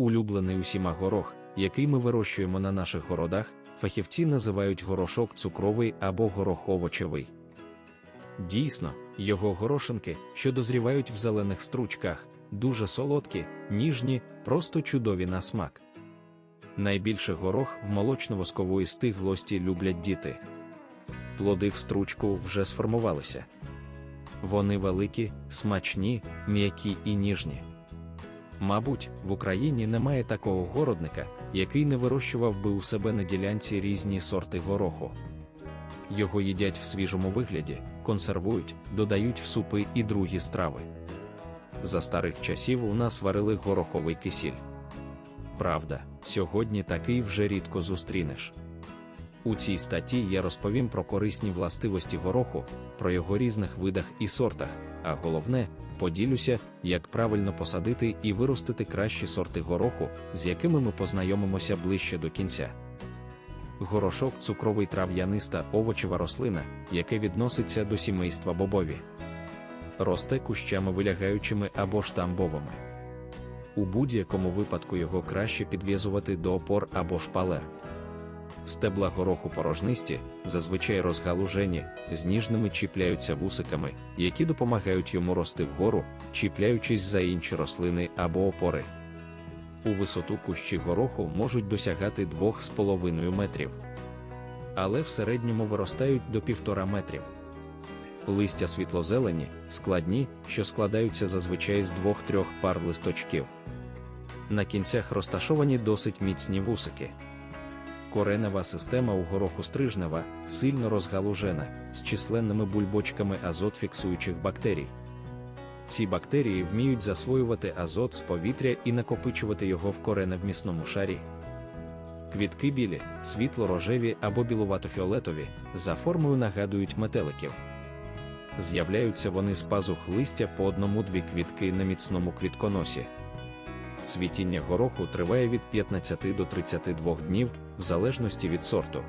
Улюблений усіма горох, який ми вирощуємо на наших городах, фахівці називають горошок цукровий або горох овочевий. Дійсно, його горошинки, що дозрівають в зелених стручках, дуже солодкі, ніжні, просто чудові на смак. Найбільше горох в молочно-воскової стиглості люблять діти. Плоди в стручку вже сформувалися. Вони великі, смачні, м'які і ніжні. Мабуть, в Україні немає такого городника, який не вирощував би у себе на ділянці різні сорти гороху. Його їдять в свіжому вигляді, консервують, додають в супи і другі страви. За старих часів у нас варили гороховий кисіль. Правда, сьогодні такий вже рідко зустрінеш. У цій статті я розповім про корисні властивості гороху, про його різних видах і сортах, а головне, поділюся, як правильно посадити і виростити кращі сорти гороху, з якими ми познайомимося ближче до кінця. Горошок цукровий трав'яниста овочева рослина, яке відноситься до сімейства бобові. Росте кущами вилягаючими або штамбовими. У будь-якому випадку його краще підв'язувати до опор або шпалер. Стебла гороху порожнисті, зазвичай розгалужені, з ніжними чіпляються вусиками, які допомагають йому рости вгору, чіпляючись за інші рослини або опори. У висоту кущі гороху можуть досягати 2,5 метрів. Але в середньому виростають до 1,5 метрів. Листя світлозелені, складні, що складаються зазвичай з двох-трьох пар листочків. На кінцях розташовані досить міцні вусики. Коренева система у гороху стрижнева, сильно розгалужена, з численними бульбочками азот-фіксуючих бактерій. Ці бактерії вміють засвоювати азот з повітря і накопичувати його в кореневмісному шарі. Квітки білі, світло-рожеві або білувато-фіолетові, за формою нагадують метеликів. З'являються вони з пазух листя по одному-дві квітки на міцному квітконосі. Цвітіння гороху триває від 15 до 32 днів, в залежності від сорту.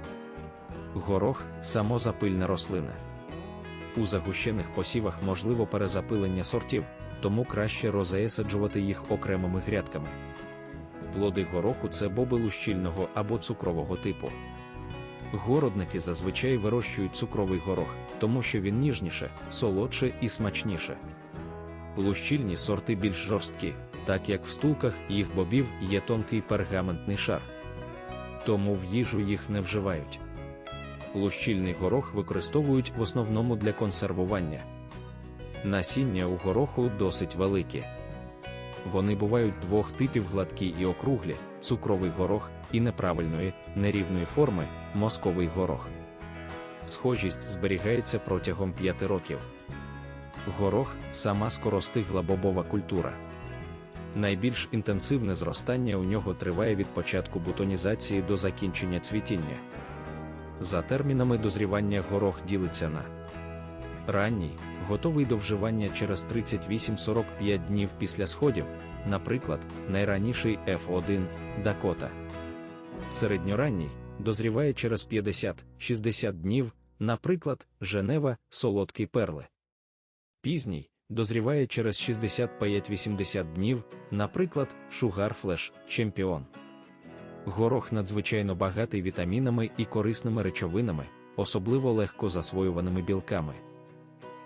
Горох самозапильна рослина. У загущених посівах можливо перезапилення сортів, тому краще розаєсаджувати їх окремими грядками. Плоди гороху це боби лущільного або цукрового типу. Городники зазвичай вирощують цукровий горох, тому що він ніжніше, солодше і смачніше. Лущільні сорти більш жорсткі, так як в стулках їх бобів є тонкий пергаментний шар. Тому в їжу їх не вживають. Лущільний горох використовують в основному для консервування. Насіння у гороху досить великі. Вони бувають двох типів гладкі і округлі, цукровий горох і неправильної, нерівної форми мозковий горох. Схожість зберігається протягом 5 років. Горох сама скоростигла бобова культура. Найбільш інтенсивне зростання у нього триває від початку бутонізації до закінчення цвітіння. За термінами дозрівання горох ділиться на ранній, готовий до вживання через 38-45 днів після сходів, наприклад, найраніший F1 Дакота. Середньоранній дозріває через 50-60 днів, наприклад, Женева, солодкий перли. Пізній дозріває через 65-80 днів, наприклад, Шугар Флеш Чемпіон. Горох надзвичайно багатий вітамінами і корисними речовинами, особливо легко засвоюваними білками.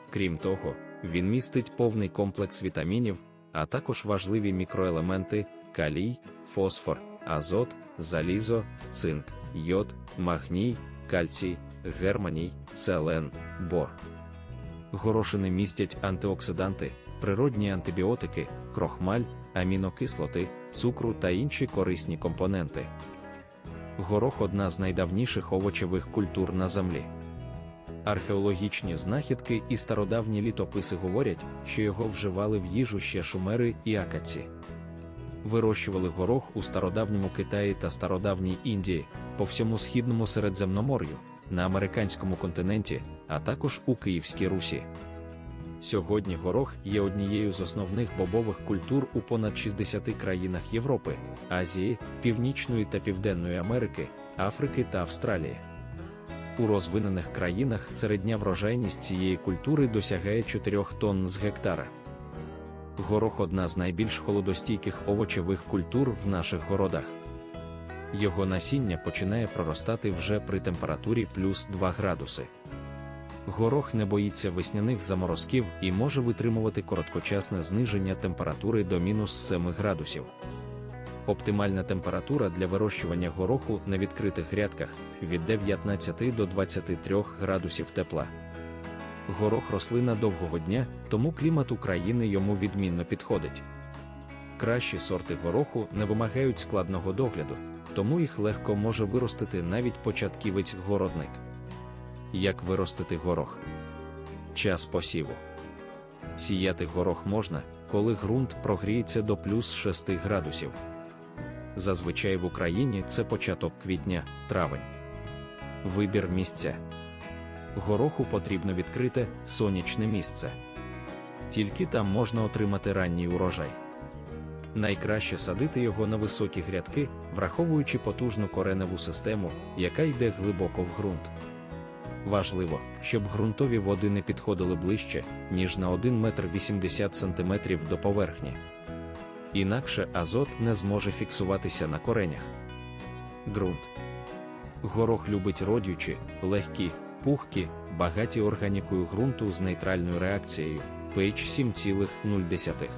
Крім того, він містить повний комплекс вітамінів, а також важливі мікроелементи калій, фосфор, азот, залізо, цинк, йод, магній, кальцій, германій, селен, бор. Горошини містять антиоксиданти, природні антибіотики, крохмаль, амінокислоти, цукру та інші корисні компоненти. Горох одна з найдавніших овочевих культур на землі. Археологічні знахідки і стародавні літописи говорять, що його вживали в їжу ще шумери і акаці. Вирощували горох у стародавньому Китаї та стародавній Індії, по всьому східному Середземномор'ю, на американському континенті, а також у Київській Русі. Сьогодні горох є однією з основних бобових культур у понад 60 країнах Європи, Азії, Північної та Південної Америки, Африки та Австралії. У розвинених країнах середня врожайність цієї культури досягає 4 тонн з гектара. горох одна з найбільш холодостійких овочевих культур в наших городах. Його насіння починає проростати вже при температурі плюс 2 градуси. Горох не боїться весняних заморозків і може витримувати короткочасне зниження температури до мінус 7 градусів. Оптимальна температура для вирощування гороху на відкритих грядках від 19 до 23 градусів тепла. Горох рослина довгого дня, тому клімат України йому відмінно підходить. Кращі сорти гороху не вимагають складного догляду, тому їх легко може виростити навіть початківець-городник. Як виростити горох? Час посіву. Сіяти горох можна, коли ґрунт прогріється до плюс 6 градусів. Зазвичай в Україні це початок квітня, травень. Вибір місця. Гороху потрібно відкрите сонячне місце. Тільки там можна отримати ранній урожай. Найкраще садити його на високі грядки, враховуючи потужну кореневу систему, яка йде глибоко в ґрунт. Важливо, щоб ґрунтові води не підходили ближче, ніж на 1 метр 80 см до поверхні. Інакше азот не зможе фіксуватися на коренях. Ґрунт. Горох любить родючі, легкі, пухкі, багаті органікою ґрунту з нейтральною реакцією pH 7,0.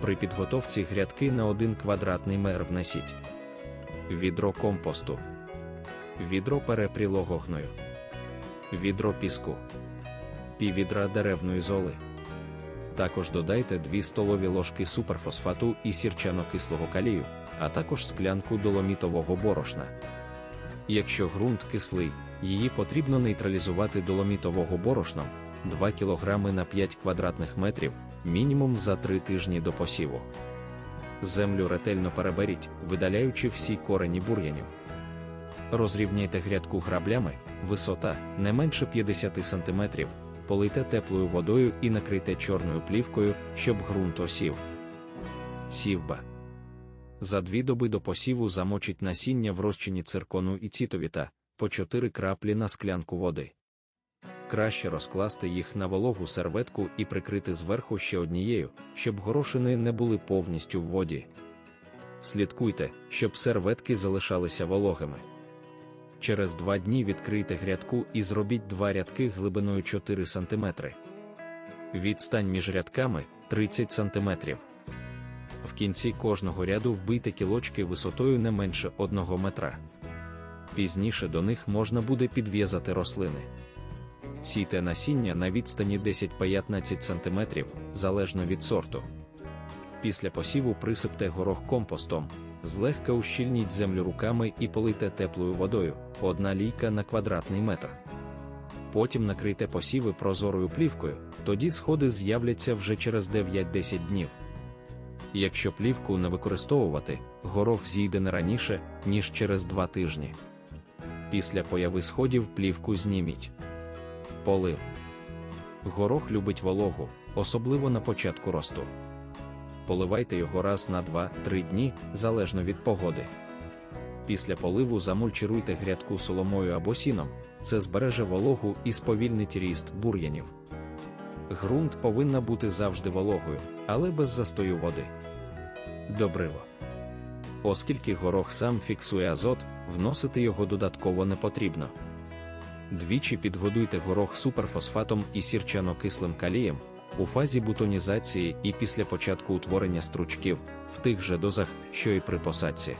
При підготовці грядки на 1 квадратний метр внесіть відро компосту, відро перепрілого гною, відро піску, піввідра деревної золи. Також додайте 2 столові ложки суперфосфату і сірчано-кислого калію, а також склянку доломітового борошна. Якщо ґрунт кислий, її потрібно нейтралізувати доломітового борошном 2 кг на 5 квадратних метрів, мінімум за 3 тижні до посіву. Землю ретельно переберіть, видаляючи всі корені бур'янів. Розрівняйте грядку граблями, висота не менше 50 см, полийте теплою водою і накрийте чорною плівкою, щоб ґрунт осів. Сівба. За дві доби до посіву замочить насіння в розчині циркону і цітовіта по 4 краплі на склянку води. Краще розкласти їх на вологу серветку і прикрити зверху ще однією, щоб горошини не були повністю в воді. Слідкуйте, щоб серветки залишалися вологими. Через два дні відкрийте грядку і зробіть два рядки глибиною 4 см. Відстань між рядками 30 см. В кінці кожного ряду вбийте кілочки висотою не менше 1 метра. Пізніше до них можна буде підв'язати рослини. Сійте насіння на відстані 10-15 см залежно від сорту. Після посіву присипте горох компостом, злегка ущільніть землю руками і полийте теплою водою, одна лійка на квадратний метр. Потім накрийте посіви прозорою плівкою, тоді сходи з'являться вже через 9-10 днів. Якщо плівку не використовувати, горох зійде не раніше, ніж через 2 тижні. Після появи сходів плівку зніміть. Полив. Горох любить вологу, особливо на початку росту. Поливайте його раз на 2-3 дні, залежно від погоди. Після поливу замульчируйте грядку соломою або сіном, це збереже вологу і сповільнить ріст бур'янів. Грунт повинна бути завжди вологою, але без застою води. Добриво. Оскільки горох сам фіксує азот, вносити його додатково не потрібно. Двічі підгодуйте горох суперфосфатом і сірчано-кислим калієм у фазі бутонізації і після початку утворення стручків в тих же дозах, що і при посадці.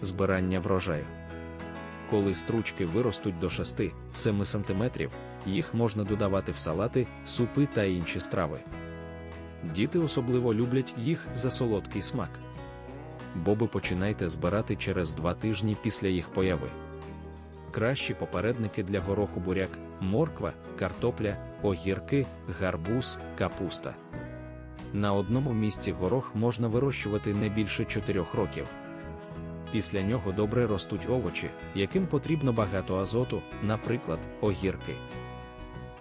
Збирання врожаю. Коли стручки виростуть до 6-7 см, їх можна додавати в салати, супи та інші страви. Діти особливо люблять їх за солодкий смак. Боби починайте збирати через 2 тижні після їх появи. Кращі попередники для гороху буряк, морква, картопля, огірки, гарбуз, капуста. На одному місці горох можна вирощувати не більше 4 років. Після нього добре ростуть овочі, яким потрібно багато азоту, наприклад, огірки.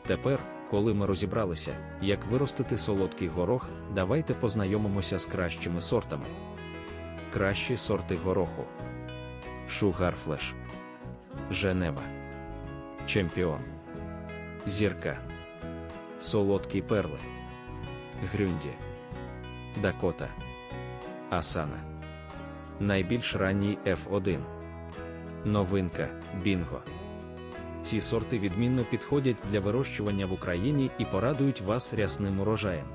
Тепер, коли ми розібралися, як виростити солодкий горох, давайте познайомимося з кращими сортами. Кращі сорти гороху. Шугарфлеш. Женева. Чемпіон. Зірка. Солодкі перли. Грюнді. Дакота. Асана. Найбільш ранній F1. Новинка Бінго. Ці сорти відмінно підходять для вирощування в Україні і порадують вас рясним урожаєм.